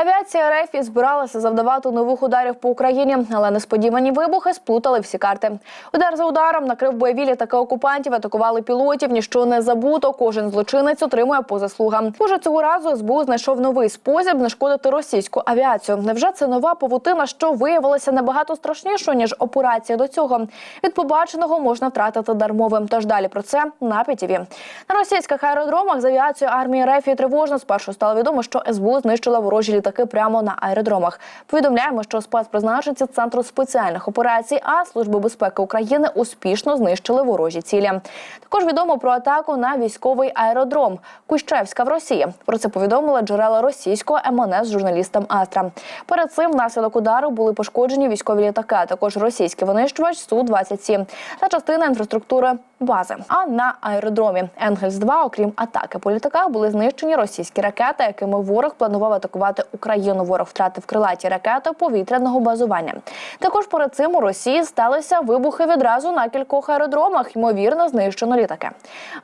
Авіація РФ збиралася завдавати нових ударів по Україні, але несподівані вибухи сплутали всі карти. Удар за ударом накрив бойові літаки окупантів, атакували пілотів. Ніщо не забуто. Кожен злочинець отримує по заслугам. Може, цього разу СБУ знайшов новий спосіб знешкодити російську авіацію. Невже це нова павутина, що виявилася набагато страшнішою ніж операція до цього? Від побаченого можна втратити дармовим. Тож далі про це на ПІТІВІ. На російських аеродромах з авіацією армії РФ і тривожно спершу стало відомо, що СБУ знищила ворожі літаки прямо на аеродромах. Повідомляємо, що спецпризначенці центру спеціальних операцій А Служби безпеки України успішно знищили ворожі цілі. Також відомо про атаку на військовий аеродром Кущевська в Росії. Про це повідомили джерела російського МНС журналістам Астра. Перед цим внаслідок удару були пошкоджені військові літаки, а також російський винищувач су 27 та частина інфраструктури бази. А на аеродромі Енгельс 2 окрім атаки по літаках, були знищені російські ракети, якими ворог планував атакувати Україну. Ворог втратив крилаті ракети повітряного базування. Також перед цим у Росії сталися вибухи відразу на кількох аеродромах. Ймовірно, знищено літаки.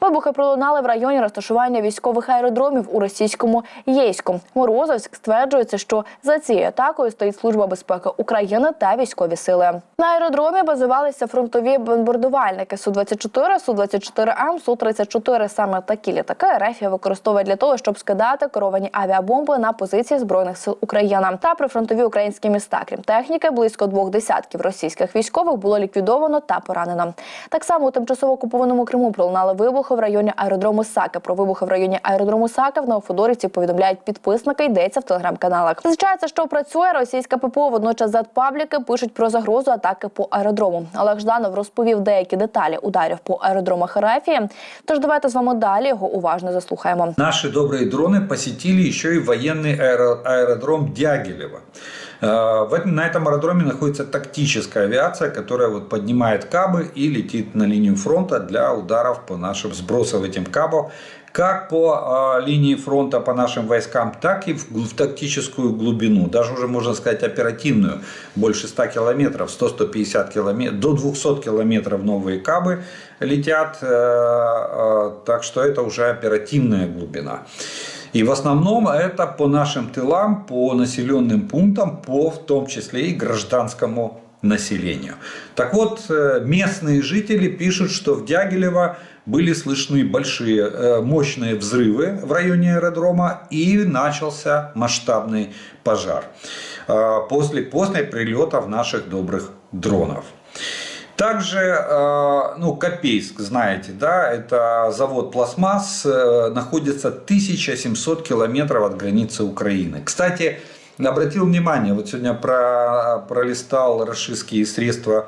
Вибухи пролунали в районі розташування військових аеродромів у російському Єйську. Морозовськ стверджується, що за цією атакою стоїть служба безпеки України та військові сили. На аеродромі базувалися фронтові бомбардувальники су 24 су 24 м су 34 Саме такі літаки РФ використовує для того, щоб скидати керовані авіабомби на позиції збройних сил України та прифронтові українські міста. Крім техніки, близько двох десятків російських військових було ліквідовано та поранено. Так само у тимчасово окупованому Криму пролунали вибухи в районі аеродрому Саки. Про вибухи в районі аеродрому Саки в Новофодорівці повідомляють підписники. Йдеться в телеграм-каналах. Зазначається, що працює російська ППО. Водночас зетпабліки пишуть про загрозу атаки по аеродрому. Олег Жданов розповів деякі деталі ударів по аеродромах РФ. Тож давайте з вами далі його уважно заслухаємо. Наши добрые дроны посетили еще и военный аэро- аэродром Дягилева. Э, В этом- На этом аэродроме находится тактическая авиация, которая вот поднимает кабы и летит на линию фронта для ударов по нашим сбросов этим кабов как по э, линии фронта по нашим войскам, так и в, в тактическую глубину, даже уже можно сказать оперативную, больше 100 километров, 100-150 километров, до 200 километров новые кабы летят, э, э, так что это уже оперативная глубина. И в основном это по нашим тылам, по населенным пунктам, по в том числе и гражданскому населению. Так вот, э, местные жители пишут, что в Дягилево были слышны большие э, мощные взрывы в районе аэродрома и начался масштабный пожар э, после, после прилетов наших добрых дронов. Также, э, ну, Копейск, знаете, да, это завод пластмасс, э, находится 1700 километров от границы Украины. Кстати, обратил внимание, вот сегодня про, пролистал российские средства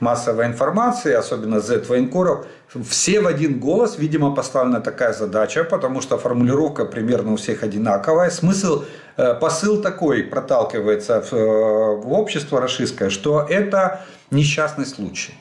массовой информации, особенно Z военкоров, все в один голос, видимо, поставлена такая задача, потому что формулировка примерно у всех одинаковая. Смысл, э, посыл такой проталкивается в, э, в общество российское, что это несчастный случай.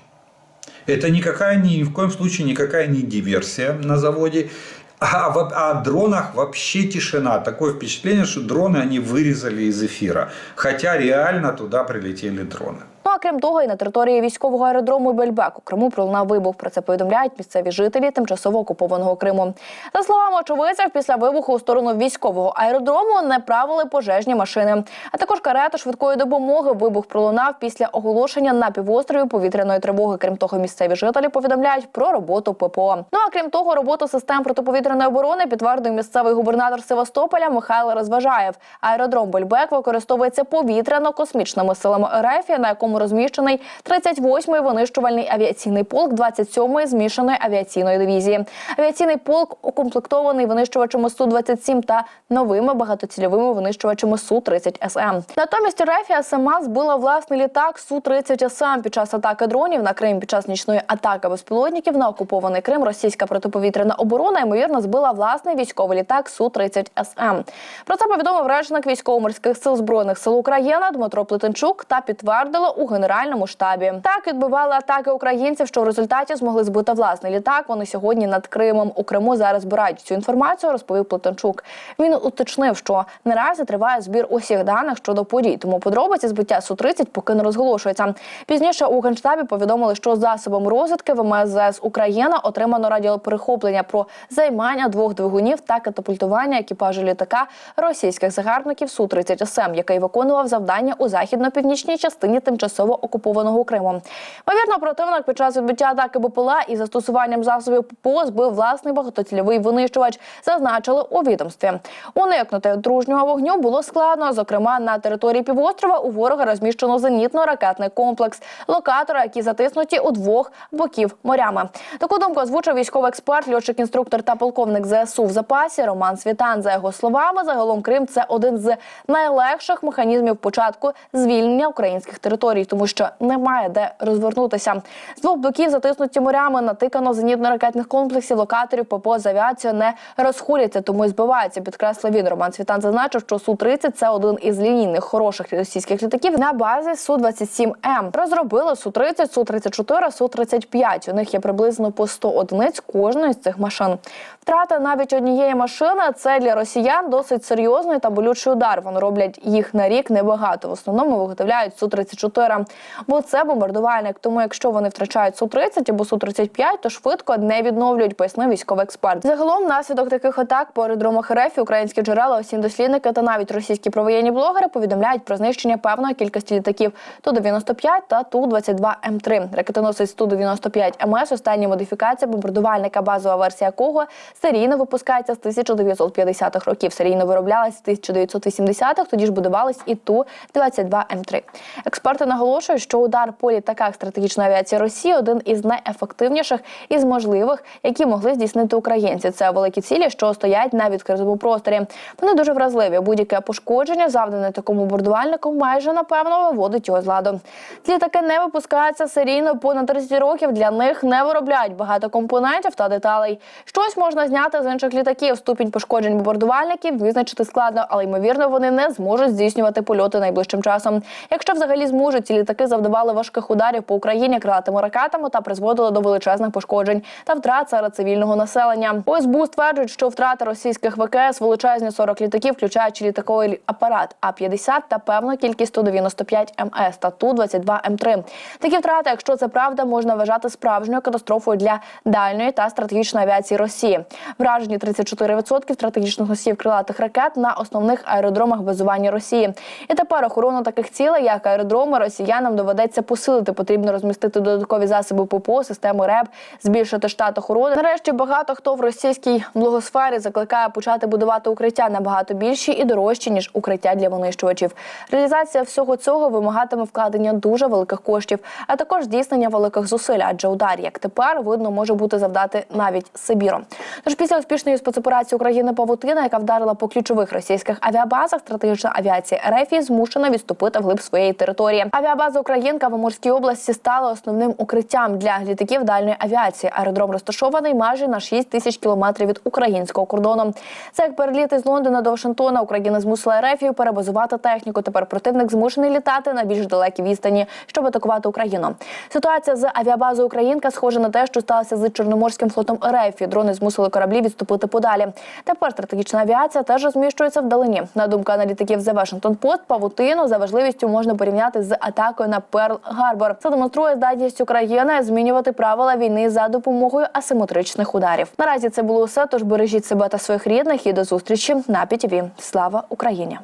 Это никакая, ни в коем случае никакая не диверсия на заводе. А, в- а о дронах вообще тишина. Такое впечатление, что дроны они вырезали из эфира. Хотя реально туда прилетели дроны. Ну а крім того, і на території військового аеродрому Бельбек у Криму пролунав вибух. Про це повідомляють місцеві жителі тимчасово окупованого Криму. За словами очевидців, після вибуху у сторону військового аеродрому не правили пожежні машини, а також карета швидкої допомоги. Вибух пролунав після оголошення на півострові повітряної тривоги. Крім того, місцеві жителі повідомляють про роботу ППО. Ну а крім того, роботу систем протиповітряної оборони підтвердив місцевий губернатор Севастополя Михайло Розважаєв. Аеродром Бельбек використовується повітряно-космічними силами РФ, на якому розміщений 38-й винищувальний авіаційний полк 27-ї змішаної авіаційної дивізії. Авіаційний полк укомплектований винищувачами Су-27 та новими багатоцільовими винищувачами Су-30 СМ. Натомість Рефія сама збила власний літак Су-30 СМ під час атаки дронів на Крим. Під час нічної атаки безпілотників на окупований Крим російська протиповітряна оборона ймовірно збила власний військовий літак Су-30 СМ. Про це повідомив речник військово-морських сил збройних сил України Дмитро Плетенчук та підтвердили у генеральному штабі. Так відбивали атаки українців, що в результаті змогли збити власний літак. Вони сьогодні над Кримом у Криму зараз збирають цю інформацію. Розповів Плетенчук. Він уточнив, що наразі триває збір усіх даних щодо подій. Тому подробиці збиття су 30 поки не розголошується. Пізніше у генштабі повідомили, що засобом розвідки ВМС Україна отримано радіоперехоплення про займання двох двигунів та катапультування екіпажу літака російських загарбників су 30 СМ, який виконував завдання у західно-північній частині тимчасово окупованого Криму. Ймовірно, противник під час відбиття атаки БПЛА із застосуванням засобів ППО збив власний багатоцільовий винищувач, зазначили у відомстві. Уникнути дружнього вогню було складно. Зокрема, на території півострова у ворога розміщено зенітно-ракетний комплекс, локатори, які затиснуті у двох боків морями. Таку думку озвучив військовий експерт, льотчик інструктор та полковник ЗСУ в запасі Роман Світан. За його словами, загалом Крим це один з найлегших механізмів початку звільнення українських територій, тому що немає де розвернутися. З двох боків затиснуті морями натикано зенітно-ракетних комплексів, локаторів ППО з авіацією не розхуляться, тому і збиваються. Підкреслив він. Роман Світан зазначив, що су 30 це один із лінійних хороших російських літаків на базі су 27 М. Розробили су 30 су 34 су 35 У них є приблизно по 100 одиниць кожної з цих машин. Втрата навіть однієї машини це для росіян досить серйозний та болючий удар. Вони роблять їх на рік небагато. В основному виготовляють су 34 бо це бомбардувальник. Тому якщо вони втрачають су 30 або су 35 то швидко не відновлюють, пояснив військовий експерт. Загалом, внаслідок таких атак по аеродромах РФ українські джерела, усі дослідники та навіть російські провоєнні блогери повідомляють про знищення певної кількості літаків ту 95 та ту 22 М 3 Ракетоносець ту 95 МС. Остання модифікація бомбардувальника, базова версія якого серійно випускається з 1950-х років. Серійно вироблялась з 1980-х, тоді ж будувались і ту 22 М 3 Експерти наголошують, що удар по літаках стратегічної авіації Росії один із найефективніших із можливих, які могли здійснити українці. Це великі цілі, що стоять на відкритому просторі. Вони дуже вразливі. Будь-яке пошкодження, завдане такому бомбардувальнику, майже напевно виводить його з ладу. Ці літаки не випускаються серійно понад 30 років. Для них не виробляють багато компонентів та деталей. Щось можна зняти з інших літаків. Ступінь пошкоджень бомбардувальників визначити складно, але ймовірно вони не зможуть здійснювати польоти найближчим часом. Якщо взагалі зможуть, ці літаки завдавали важких ударів по Україні крилатими ракетами та призводили до величезних пошкоджень та втрат серед цивільного населення. ОСБУ стверджують, що втрати російських ВКС величезні 40 літаків, включаючи літаковий апарат А-50 та певну кількість Ту-95 МС та Ту-22 М3. Такі втрати, якщо це правда, можна вважати справжньою катастрофою для дальньої та стратегічної авіації Росії. Вражені 34% стратегічних носіїв крилатих ракет на основних аеродромах базування Росії. І тепер охорону таких цілей, як аеродроми, росіянам доведеться посилити. Потрібно розмістити додаткові засоби ППО, систему РЕБ, збільшити штат охорони. Нарешті багато хто в російській благосфері закликає почати будувати укриття набагато більші і дорожчі ніж укриття для винищувачів. Реалізація всього цього вимагатиме вкладення дуже великих коштів, а також здійснення великих зусиль, адже удар, як тепер видно, може бути завдати навіть Сибіром. Тож після успішної спецоперації України Павутина, яка вдарила по ключових російських авіабазах, стратегічна авіація РФ змушена відступити вглиб своєї території. Авіабаза Українка в Амурській області стала основним укриттям для літаків дальньої авіації. Аеродром розташований майже на 6 тисяч кілометрів від українського кордону. Це як переліти з Лондона до Вашингтона. Україна змусила РФ перебазувати техніку. Тепер противник змушений літати на більш далекі відстані, щоб атакувати Україну. Ситуація з авіабазою Українка схожа на те, що сталося з Чорноморським флотом РФ. Дрони змусили кораблі відступити подалі. Тепер стратегічна авіація теж розміщується вдалині. На думку аналітиків The Washington Post, павутину за важливістю можна порівняти з атакою на Перл Гарбор. Це демонструє здатність України змінювати правила війни за допомогою асиметричних ударів. Наразі це було все. Тож бережіть себе та своїх рідних і до зустрічі на ПІТІВІ. Слава Україні!